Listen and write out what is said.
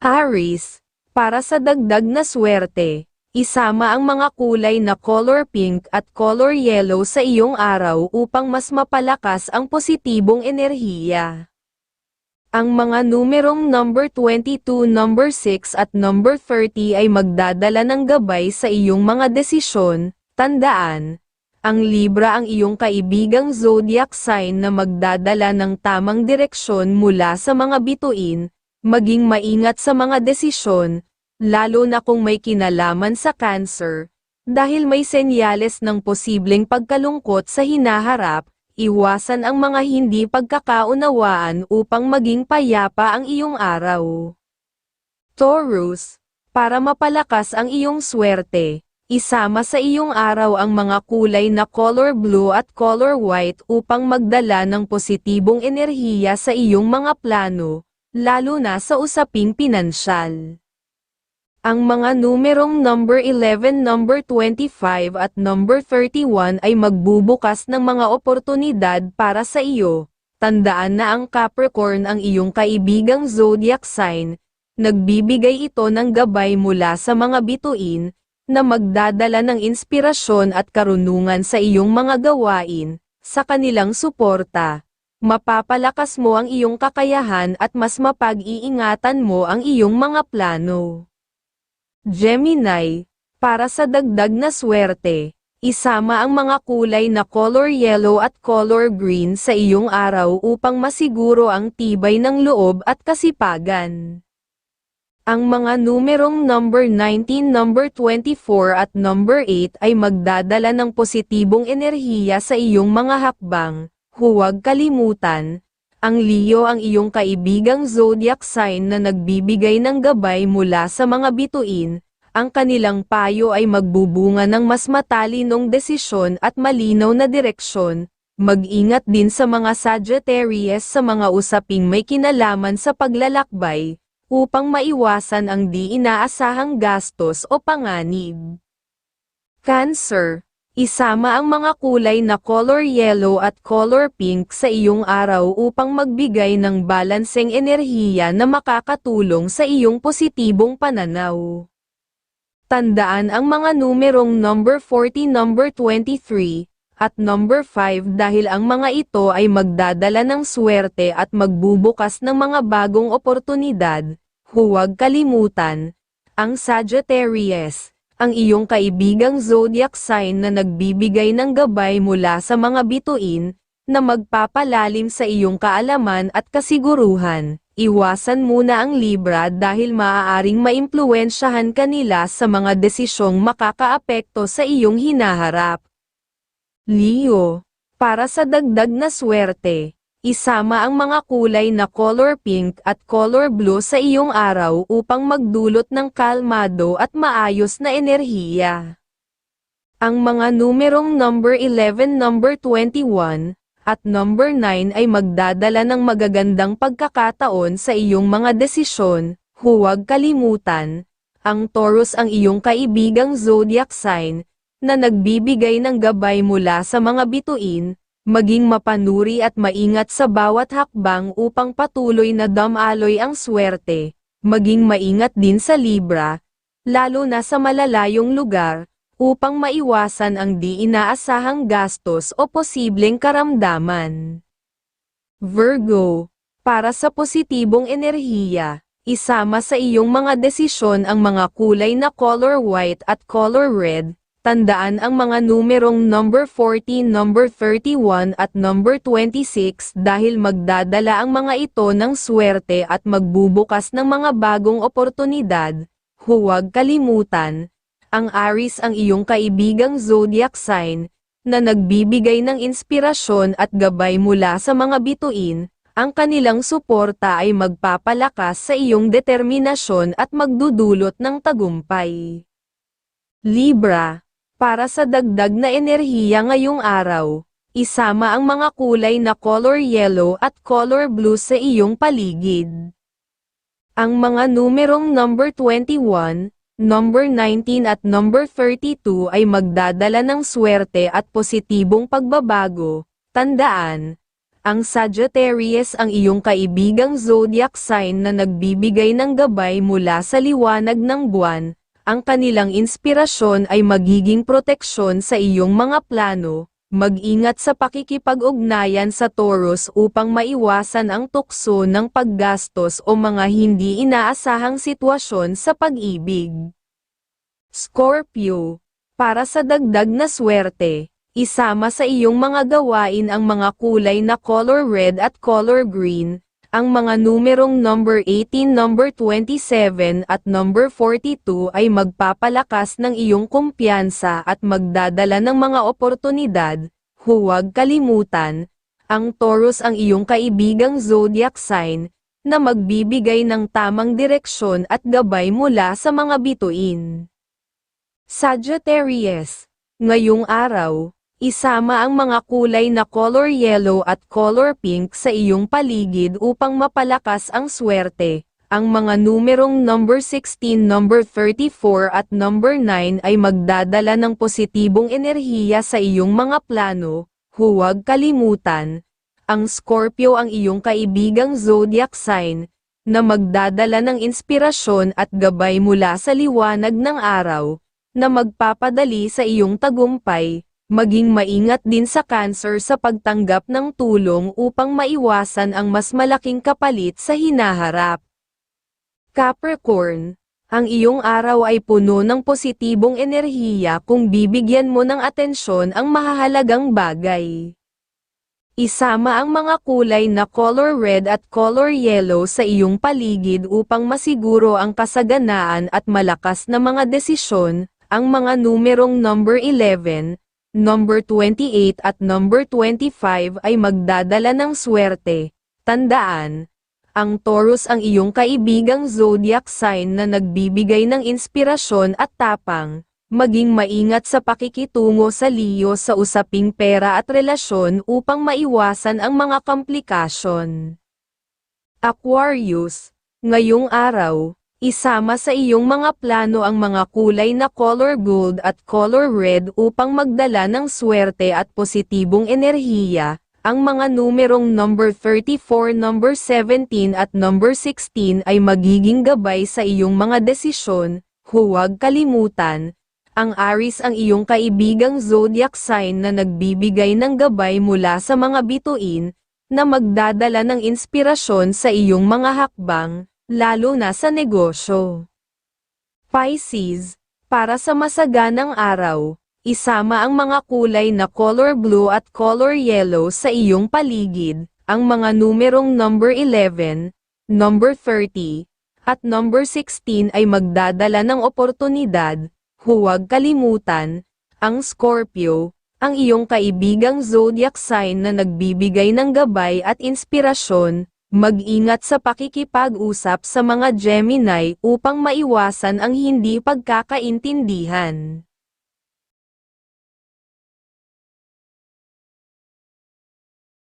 Aris, para sa dagdag na swerte, isama ang mga kulay na color pink at color yellow sa iyong araw upang mas mapalakas ang positibong enerhiya. Ang mga numerong number 22, number 6 at number 30 ay magdadala ng gabay sa iyong mga desisyon, tandaan, ang Libra ang iyong kaibigang zodiac sign na magdadala ng tamang direksyon mula sa mga bituin, maging maingat sa mga desisyon, lalo na kung may kinalaman sa cancer, dahil may senyales ng posibleng pagkalungkot sa hinaharap, iwasan ang mga hindi pagkakaunawaan upang maging payapa ang iyong araw. Taurus, para mapalakas ang iyong swerte, isama sa iyong araw ang mga kulay na color blue at color white upang magdala ng positibong enerhiya sa iyong mga plano, lalo na sa usaping pinansyal. Ang mga numerong number 11, number 25 at number 31 ay magbubukas ng mga oportunidad para sa iyo. Tandaan na ang Capricorn ang iyong kaibigang zodiac sign, nagbibigay ito ng gabay mula sa mga bituin, na magdadala ng inspirasyon at karunungan sa iyong mga gawain, sa kanilang suporta. Mapapalakas mo ang iyong kakayahan at mas mapag-iingatan mo ang iyong mga plano. Gemini, para sa dagdag na swerte, isama ang mga kulay na color yellow at color green sa iyong araw upang masiguro ang tibay ng loob at kasipagan. Ang mga numerong number 19, number 24 at number 8 ay magdadala ng positibong enerhiya sa iyong mga hakbang. Huwag kalimutan, ang Leo ang iyong kaibigang zodiac sign na nagbibigay ng gabay mula sa mga bituin, ang kanilang payo ay magbubunga ng mas matalinong desisyon at malinaw na direksyon. Mag-ingat din sa mga Sagittarius sa mga usaping may kinalaman sa paglalakbay, upang maiwasan ang di inaasahang gastos o panganib. Cancer Isama ang mga kulay na color yellow at color pink sa iyong araw upang magbigay ng balanseng enerhiya na makakatulong sa iyong positibong pananaw. Tandaan ang mga numerong number 40, number 23, at number 5 dahil ang mga ito ay magdadala ng swerte at magbubukas ng mga bagong oportunidad. Huwag kalimutan, ang Sagittarius, ang iyong kaibigang zodiac sign na nagbibigay ng gabay mula sa mga bituin, na magpapalalim sa iyong kaalaman at kasiguruhan. Iwasan muna ang Libra dahil maaaring maimpluwensyahan kanila sa mga desisyong makakaapekto sa iyong hinaharap. Leo, para sa dagdag na swerte, Isama ang mga kulay na color pink at color blue sa iyong araw upang magdulot ng kalmado at maayos na enerhiya. Ang mga numerong number 11, number 21, at number 9 ay magdadala ng magagandang pagkakataon sa iyong mga desisyon, huwag kalimutan, ang Taurus ang iyong kaibigang zodiac sign, na nagbibigay ng gabay mula sa mga bituin, maging mapanuri at maingat sa bawat hakbang upang patuloy na damaloy ang swerte, maging maingat din sa Libra, lalo na sa malalayong lugar, upang maiwasan ang di inaasahang gastos o posibleng karamdaman. Virgo, para sa positibong enerhiya, isama sa iyong mga desisyon ang mga kulay na color white at color red, Tandaan ang mga numerong number 14, number 31 at number 26 dahil magdadala ang mga ito ng swerte at magbubukas ng mga bagong oportunidad. Huwag kalimutan, ang Aries ang iyong kaibigang zodiac sign, na nagbibigay ng inspirasyon at gabay mula sa mga bituin, ang kanilang suporta ay magpapalakas sa iyong determinasyon at magdudulot ng tagumpay. Libra para sa dagdag na enerhiya ngayong araw, isama ang mga kulay na color yellow at color blue sa iyong paligid. Ang mga numerong number 21, number 19 at number 32 ay magdadala ng swerte at positibong pagbabago. Tandaan, Ang Sagittarius ang iyong kaibigang zodiac sign na nagbibigay ng gabay mula sa liwanag ng buwan. Ang kanilang inspirasyon ay magiging proteksyon sa iyong mga plano. Mag-ingat sa pakikipag-ugnayan sa Taurus upang maiwasan ang tukso ng paggastos o mga hindi inaasahang sitwasyon sa pag-ibig. Scorpio, para sa dagdag na swerte, isama sa iyong mga gawain ang mga kulay na color red at color green, ang mga numerong number 18, number 27 at number 42 ay magpapalakas ng iyong kumpiyansa at magdadala ng mga oportunidad. Huwag kalimutan, ang Taurus ang iyong kaibigang zodiac sign, na magbibigay ng tamang direksyon at gabay mula sa mga bituin. Sagittarius, ngayong araw, Isama ang mga kulay na color yellow at color pink sa iyong paligid upang mapalakas ang swerte. Ang mga numerong number 16, number 34 at number 9 ay magdadala ng positibong enerhiya sa iyong mga plano. Huwag kalimutan, ang Scorpio ang iyong kaibigang zodiac sign, na magdadala ng inspirasyon at gabay mula sa liwanag ng araw, na magpapadali sa iyong tagumpay maging maingat din sa cancer sa pagtanggap ng tulong upang maiwasan ang mas malaking kapalit sa hinaharap. Capricorn, ang iyong araw ay puno ng positibong enerhiya kung bibigyan mo ng atensyon ang mahahalagang bagay. Isama ang mga kulay na color red at color yellow sa iyong paligid upang masiguro ang kasaganaan at malakas na mga desisyon, ang mga numerong number 11, number 28 at number 25 ay magdadala ng swerte. Tandaan, ang Taurus ang iyong kaibigang zodiac sign na nagbibigay ng inspirasyon at tapang. Maging maingat sa pakikitungo sa Leo sa usaping pera at relasyon upang maiwasan ang mga komplikasyon. Aquarius, ngayong araw, Isama sa iyong mga plano ang mga kulay na color gold at color red upang magdala ng swerte at positibong enerhiya. Ang mga numerong number 34, number 17 at number 16 ay magiging gabay sa iyong mga desisyon. Huwag kalimutan, ang Aries ang iyong kaibigang zodiac sign na nagbibigay ng gabay mula sa mga bituin, na magdadala ng inspirasyon sa iyong mga hakbang lalo na sa negosyo. Pisces, para sa masaganang araw, isama ang mga kulay na color blue at color yellow sa iyong paligid, ang mga numerong number 11, number 30, at number 16 ay magdadala ng oportunidad, huwag kalimutan, ang Scorpio, ang iyong kaibigang zodiac sign na nagbibigay ng gabay at inspirasyon, Mag-ingat sa pakikipag-usap sa mga Gemini upang maiwasan ang hindi pagkakaintindihan.